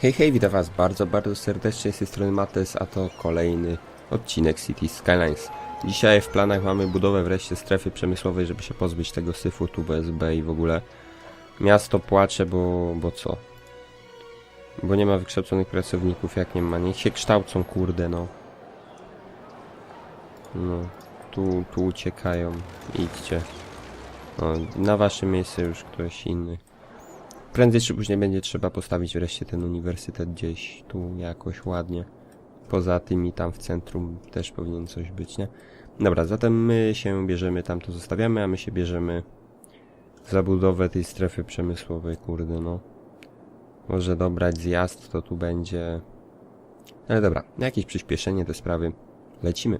Hej, hej, witam was bardzo, bardzo serdecznie z tej strony Mates, a to kolejny odcinek City Skylines. Dzisiaj w planach mamy budowę wreszcie strefy przemysłowej, żeby się pozbyć tego syfu, tu BSB i w ogóle. Miasto płacze, bo, bo co? Bo nie ma wykształconych pracowników, jak nie ma, niech się kształcą, kurde, no. No, tu, tu uciekają, idźcie. No, na wasze miejsce już ktoś inny. Prędzej czy później będzie trzeba postawić wreszcie ten uniwersytet gdzieś tu jakoś ładnie. Poza tym i tam w centrum też powinien coś być, nie? Dobra, zatem my się bierzemy, tam to zostawiamy, a my się bierzemy za budowę tej strefy przemysłowej, kurde no. Może dobrać zjazd, to tu będzie... Ale dobra, jakieś przyspieszenie te sprawy. Lecimy.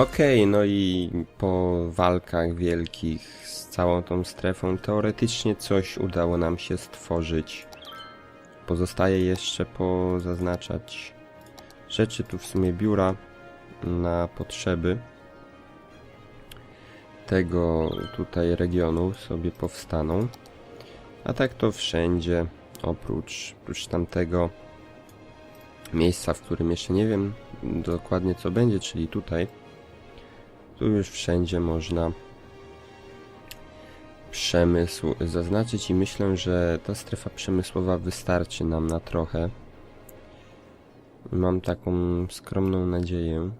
Okej, no i po walkach wielkich z całą tą strefą teoretycznie coś udało nam się stworzyć. Pozostaje jeszcze pozaznaczać rzeczy tu w sumie biura na potrzeby tego tutaj regionu sobie powstaną. A tak to wszędzie oprócz, oprócz tamtego miejsca, w którym jeszcze nie wiem dokładnie co będzie, czyli tutaj. Tu już wszędzie można przemysł zaznaczyć i myślę, że ta strefa przemysłowa wystarczy nam na trochę. Mam taką skromną nadzieję,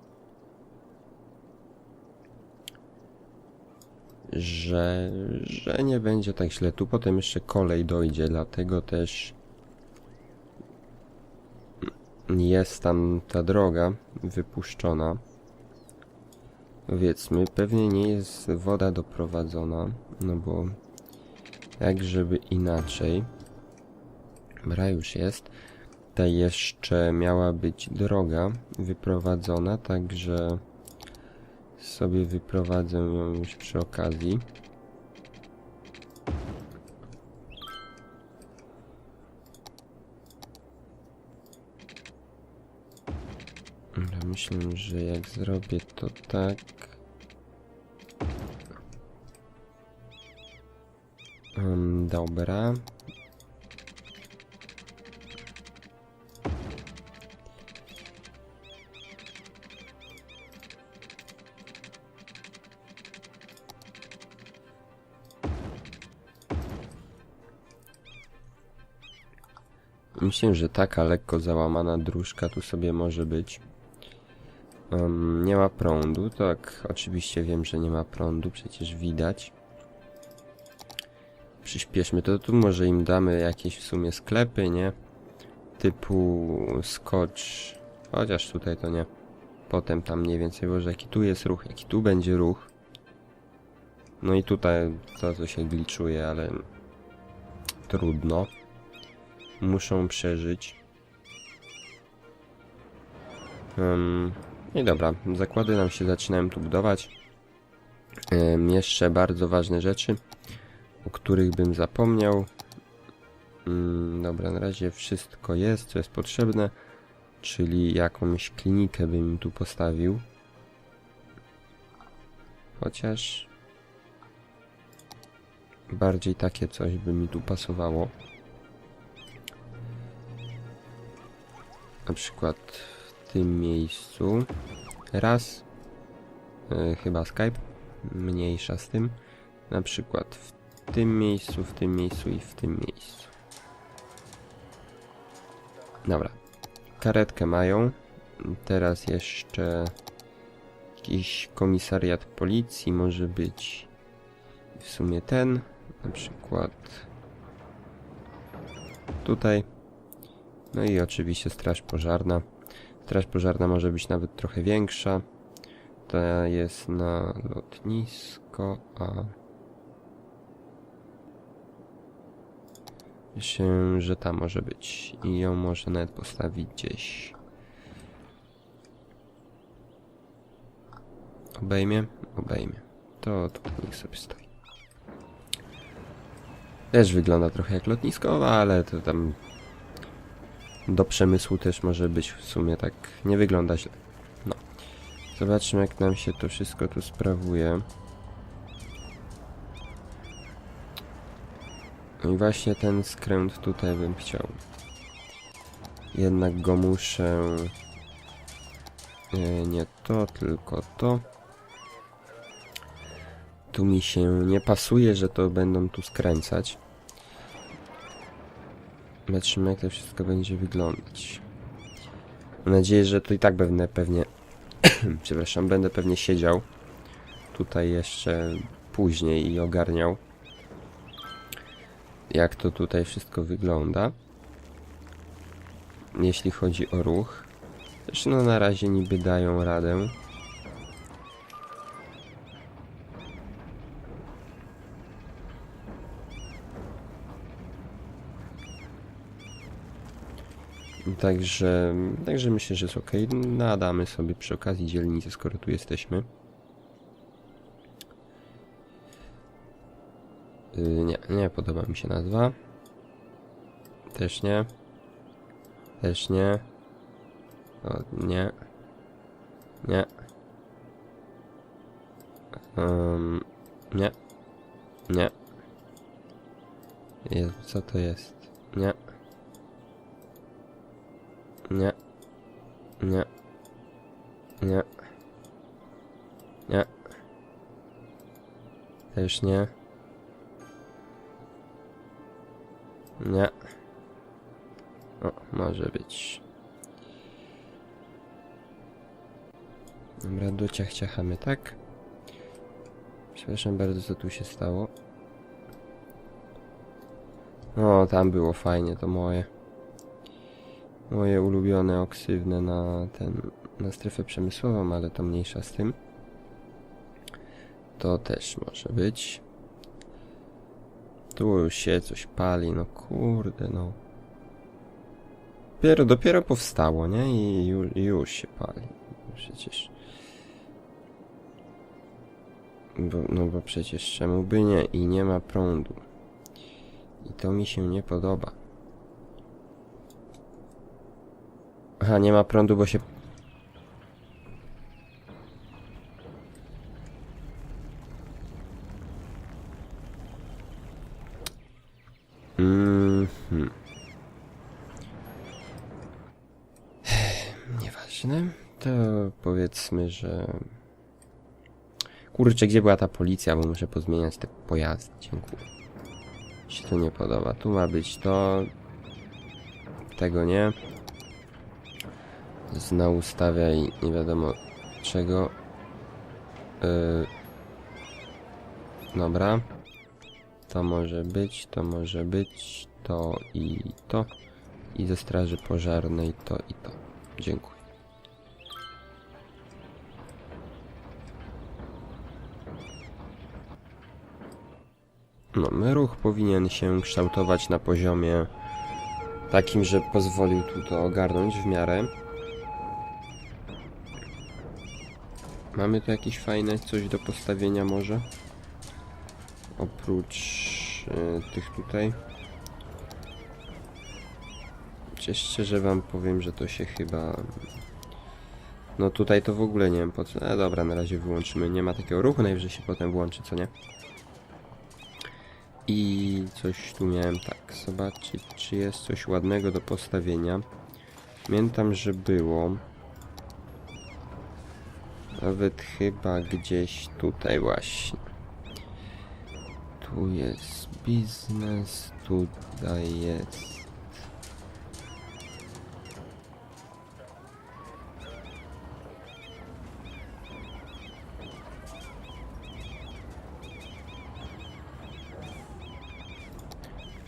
że, że nie będzie tak źle. Tu potem jeszcze kolej dojdzie, dlatego też jest tam ta droga wypuszczona. Powiedzmy, pewnie nie jest woda doprowadzona, no bo jak żeby inaczej. Bra już jest. Ta jeszcze miała być droga wyprowadzona, także sobie wyprowadzę ją już przy okazji. Dobra, Myślę, że jak zrobię to tak. Um, dobra. Myślę, że taka lekko załamana dróżka tu sobie może być. Um, nie ma prądu, tak, oczywiście wiem, że nie ma prądu, przecież widać. Przyspieszmy to, tu może im damy jakieś w sumie sklepy, nie? Typu skocz, chociaż tutaj to nie. Potem tam mniej więcej, boże jaki tu jest ruch, jaki tu będzie ruch. No i tutaj to, co się gliczuje, ale trudno. Muszą przeżyć. Um, i dobra, zakłady nam się zaczynają tu budować. Em, jeszcze bardzo ważne rzeczy, o których bym zapomniał. Mm, dobra, na razie wszystko jest, co jest potrzebne, czyli jakąś klinikę bym tu postawił. Chociaż bardziej takie coś by mi tu pasowało. Na przykład tym miejscu. Raz. E, chyba Skype. Mniejsza z tym. Na przykład w tym miejscu, w tym miejscu i w tym miejscu. Dobra. Karetkę mają. Teraz jeszcze jakiś komisariat policji może być w sumie ten. Na przykład tutaj. No i oczywiście straż pożarna. Straż pożarna może być nawet trochę większa. Ta jest na lotnisko, a... Myślę, że ta może być. I ją może nawet postawić gdzieś. Obejmie? Obejmie. To tutaj niech sobie stoi. Też wygląda trochę jak lotniskowa, ale to tam do przemysłu też może być w sumie tak nie wygląda źle. No. Zobaczmy jak nam się to wszystko tu sprawuje. No i właśnie ten skręt tutaj bym chciał. Jednak go muszę... Nie, nie to, tylko to. Tu mi się nie pasuje, że to będą tu skręcać. Zobaczymy jak to wszystko będzie wyglądać. Mam nadzieję, że to i tak będę pewnie... Przepraszam, będę pewnie siedział tutaj jeszcze później i ogarniał jak to tutaj wszystko wygląda. Jeśli chodzi o ruch. Zresztą no na razie niby dają radę. Także, także myślę, że jest ok. Nadamy sobie przy okazji dzielnicy, skoro tu jesteśmy. Yy, nie, nie podoba mi się nazwa. Też nie. Też nie. O, nie. Nie. Um, nie. Nie. Jezu, co to jest? Nie. Nie. Nie. Nie. Nie. Też nie. Nie. O, może być. Dobra, dociachciachamy, tak? Przepraszam bardzo, co tu się stało. O, tam było fajnie, to moje. Moje ulubione oksywne na ten, na strefę przemysłową, ale to mniejsza z tym. To też może być. Tu już się coś pali, no kurde, no. Dopiero, dopiero powstało, nie? I już, już się pali. Przecież. Bo, no bo przecież czemu by nie? I nie ma prądu. I to mi się nie podoba. Aha, nie ma prądu, bo się... Mhm. Nieważne. To powiedzmy, że... Kurczę, gdzie była ta policja, bo muszę pozmieniać te pojazdy. Dziękuję. Mi się to nie podoba. Tu ma być to... Tego nie. Zna ustawiaj nie wiadomo czego. Yy... Dobra. To może być, to może być, to i to. I ze straży pożarnej to i to. Dziękuję. No, ruch powinien się kształtować na poziomie takim, że pozwolił tu to ogarnąć w miarę. Mamy tu jakieś fajne coś do postawienia może? Oprócz e, tych tutaj. Czy szczerze wam powiem, że to się chyba... No tutaj to w ogóle nie wiem po co... E, dobra, na razie wyłączymy. Nie ma takiego ruchu, najwyżej się potem włączy, co nie? I coś tu miałem tak, zobaczyć czy jest coś ładnego do postawienia. Pamiętam, że było. Nawet chyba gdzieś tutaj właśnie. Tu jest biznes, tutaj jest.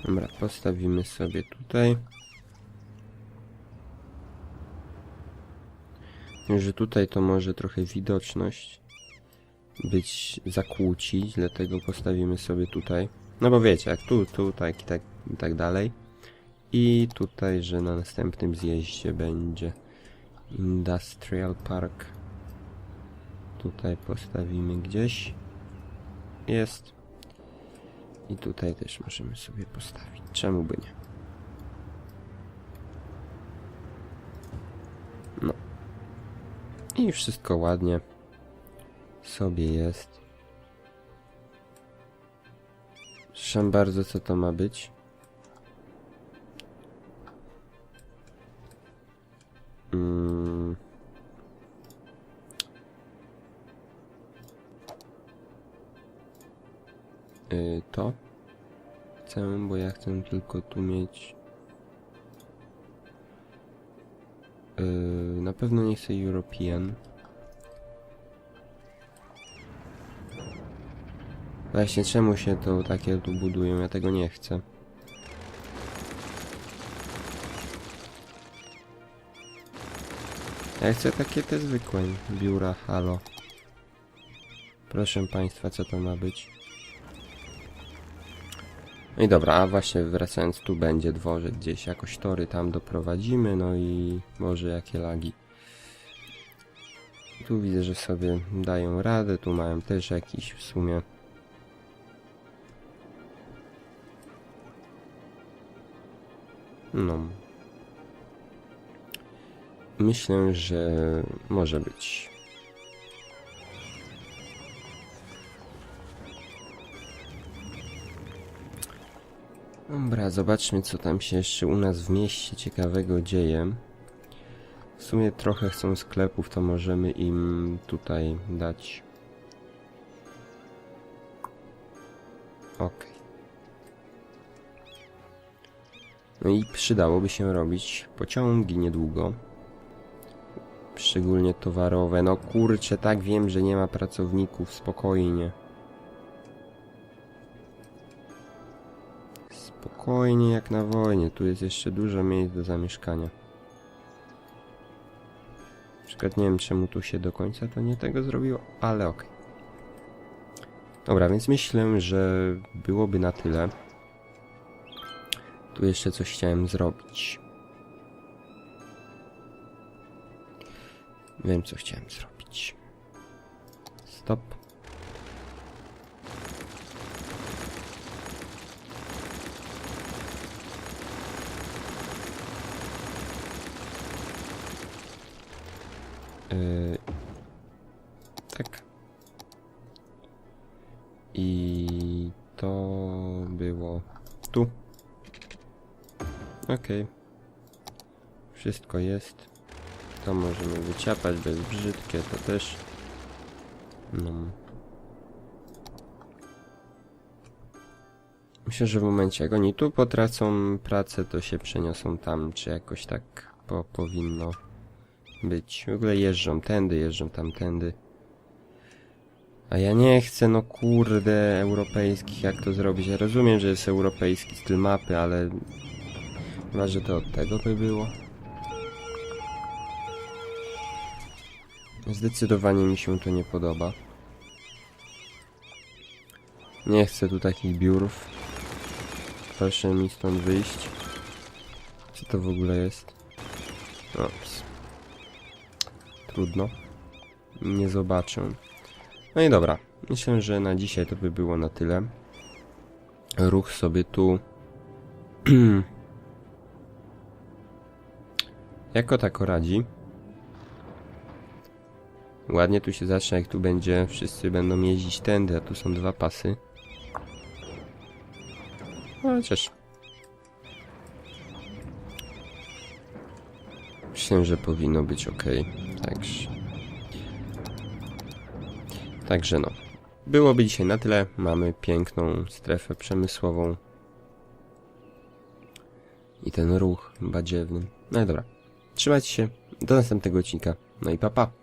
Dobra, postawimy sobie tutaj. Że tutaj to może trochę widoczność być zakłócić, dlatego postawimy sobie tutaj. No bo wiecie, jak tu, tu, tak i tak, i tak dalej. I tutaj, że na następnym zjeździe będzie Industrial Park. Tutaj postawimy gdzieś. Jest. I tutaj też możemy sobie postawić. Czemu by nie? I wszystko ładnie sobie jest. Słyszałem bardzo, co to ma być. Mm. Y, to chcę, bo ja chcę tylko tu mieć. Y, na pewno nie chcę European. Właśnie czemu się to takie tu budują? Ja tego nie chcę. Ja chcę takie te zwykłe biura, halo. Proszę państwa, co to ma być? No i dobra, a właśnie wracając, tu będzie dworzec gdzieś, jakoś tory tam doprowadzimy, no i może jakie lagi. Tu widzę, że sobie dają radę, tu mają też jakiś w sumie. No. Myślę, że może być. Dobra, zobaczmy co tam się jeszcze u nas w mieście ciekawego dzieje. W sumie trochę chcą sklepów, to możemy im tutaj dać. Okej. No i przydałoby się robić pociągi niedługo. Szczególnie towarowe. No kurczę, tak wiem, że nie ma pracowników, spokojnie. Spokojnie jak na wojnie, tu jest jeszcze dużo miejsc do zamieszkania. Na przykład nie wiem czemu tu się do końca to nie tego zrobiło, ale okej. Dobra, więc myślę, że byłoby na tyle. Tu jeszcze coś chciałem zrobić. Wiem co chciałem zrobić. Stop. Yy, tak. I to było tu. Okej. Wszystko jest. To możemy wyciapać, bez brzydkie to też. No. Myślę, że w momencie jak oni tu potracą pracę, to się przeniosą tam, czy jakoś tak po, powinno być. W ogóle jeżdżą tędy, jeżdżą tamtędy. A ja nie chcę, no kurde, europejskich, jak to zrobić? Ja rozumiem, że jest europejski styl mapy, ale... Chyba, że to od tego by było. Zdecydowanie mi się to nie podoba. Nie chcę tu takich biurów. Proszę mi stąd wyjść. Co to w ogóle jest? Ops. Trudno. Nie zobaczę. No i dobra. Myślę, że na dzisiaj to by było na tyle. Ruch sobie tu. jako tako radzi. Ładnie tu się zacznie, jak tu będzie, wszyscy będą jeździć tędy, a tu są dwa pasy. No, Chociaż... Myślę, że powinno być ok. Także... Także no. Byłoby dzisiaj na tyle. Mamy piękną strefę przemysłową. I ten ruch badziewny. No i dobra. Trzymajcie się. Do następnego odcinka. No i papa. Pa.